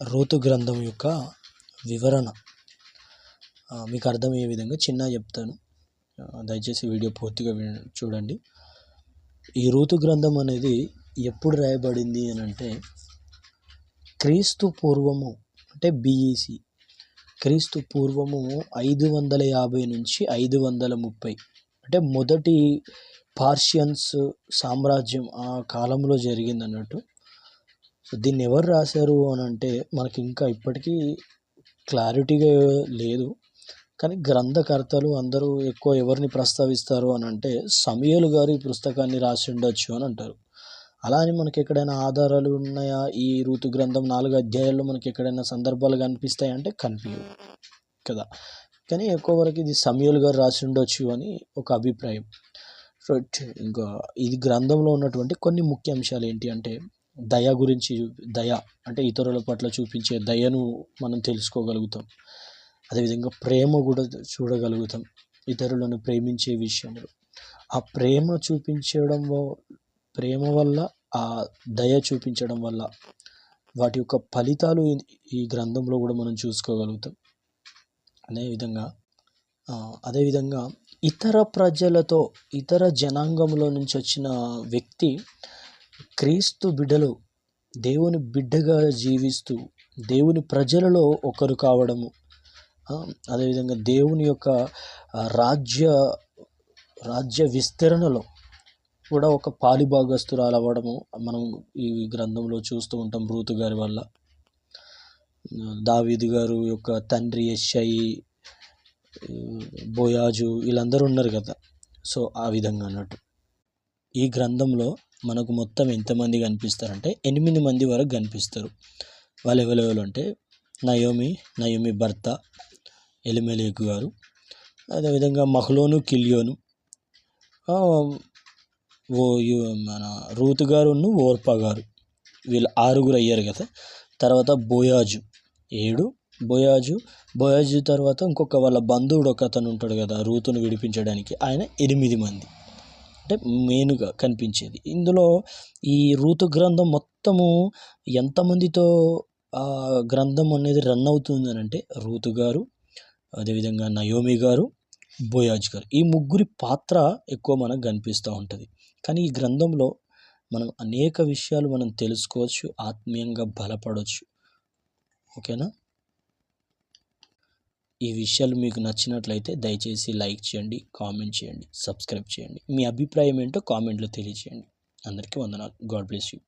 Ruth గ్రంథం యొక్క వివరణ. మీకు అర్థమయ్యే విధంగా చిన్నగా చెప్తాను. దయచేసి వీడియో పూర్తిగా చూడండి. ఈ రోతు గ్రంథం అనేది ఎప్పుడు రాయబడింది అని అంటే క్రీస్తు పూర్వము అంటే బీఈసి క్రీస్తు పూర్వము ఐదు వందల యాభై నుంచి ఐదు వందల ముప్పై అంటే మొదటి పార్షియన్స్ సామ్రాజ్యం ఆ కాలంలో జరిగింది అన్నట్టు సో దీన్ని ఎవరు రాశారు అని అంటే మనకి ఇంకా ఇప్పటికీ క్లారిటీగా లేదు. కానీ గ్రంథకర్తలు అందరూ ఎక్కువ ఎవరిని ప్రస్తావిస్తారు అని అంటే సమయలు గారు ఈ పుస్తకాన్ని రాసి ఉండొచ్చు అని అంటారు. అలా అని మనకి ఎక్కడైనా ఆధారాలు ఉన్నాయా? ఈ ఋతు గ్రంథం నాలుగు అధ్యాయాల్లో మనకి ఎక్కడైనా సందర్భాలు కనిపిస్తాయి అంటే కనిపించవు కదా. కానీ ఎక్కువ వరకు ఇది సమయలు గారు రాసి ఉండొచ్చు అని ఒక అభిప్రాయం. రైట్ ఇంకా ఇది గ్రంథంలో ఉన్నటువంటి కొన్ని ముఖ్య అంశాలు ఏంటి అంటే దయ గురించి దయ అంటే ఇతరుల పట్ల చూపించే దయను మనం తెలుసుకోగలుగుతాం. అదేవిధంగా ప్రేమ కూడా చూడగలుగుతాం. ఇతరులను ప్రేమించే విషయంలో. ఆ ప్రేమ చూపించడం ప్రేమ వల్ల ఆ దయ చూపించడం వల్ల వాటి యొక్క ఫలితాలు ఈ గ్రంథంలో కూడా మనం చూసుకోగలుగుతాం. అదేవిధంగా అదేవిధంగా ఇతర ప్రజలతో ఇతర జనాంగంలో నుంచి వచ్చిన వ్యక్తి క్రీస్తు బిడ్డలు దేవుని బిడ్డగా జీవిస్తూ దేవుని ప్రజలలో ఒకరు కావడము. అదేవిధంగా దేవుని యొక్క రాజ్య రాజ్య విస్తరణలో కూడా ఒక పాలిభాగస్తురాలు అవ్వడము మనం ఈ గ్రంథంలో చూస్తూ ఉంటాం బ్రూతు గారి వల్ల. దావీదు గారు యొక్క తండ్రి ఎస్ఐ బోయాజు వీళ్ళందరూ ఉన్నారు కదా. సో ఆ విధంగా అన్నట్టు. ఈ గ్రంథంలో మనకు మొత్తం ఎంతమంది కనిపిస్తారంటే ఎనిమిది మంది వరకు కనిపిస్తారు. వాళ్ళు ఎవరెవరు అంటే నయోమి నయోమి భర్త ఎలిమెలేకు గారు అదేవిధంగా మహ్లోను కిలియోను ఓ మన రూతు గారు ఓర్పా గారు వీళ్ళు ఆరుగురు అయ్యారు కదా. తర్వాత బోయాజు ఏడు బోయాజు బోయాజు తర్వాత ఇంకొక వాళ్ళ బంధువుడు ఒక అతను ఉంటాడు కదా రూతును విడిపించడానికి ఆయన ఎనిమిది మంది. అంటే మెయిన్గా కనిపించేది. ఇందులో ఈ రూతు గ్రంథం మొత్తము ఎంతమందితో గ్రంథం అనేది రన్ అవుతుంది అని అంటే రూతు గారు అదేవిధంగా నయోమి గారు బోయాజ్ గారు. ఈ ముగ్గురి పాత్ర ఎక్కువ మనకు కనిపిస్తూ ఉంటుంది. కానీ ఈ గ్రంథంలో మనం అనేక విషయాలు మనం తెలుసుకోవచ్చు ఆత్మీయంగా బలపడవచ్చు ఓకేనా? ఈ విషయాలు మీకు నచ్చినట్లయితే దయచేసి లైక్ చేయండి కామెంట్ చేయండి సబ్స్క్రైబ్ చేయండి. మీ అభిప్రాయం ఏంటో కామెంట్లో తెలియచేయండి. అందరికీ వందనాలు. God bless you.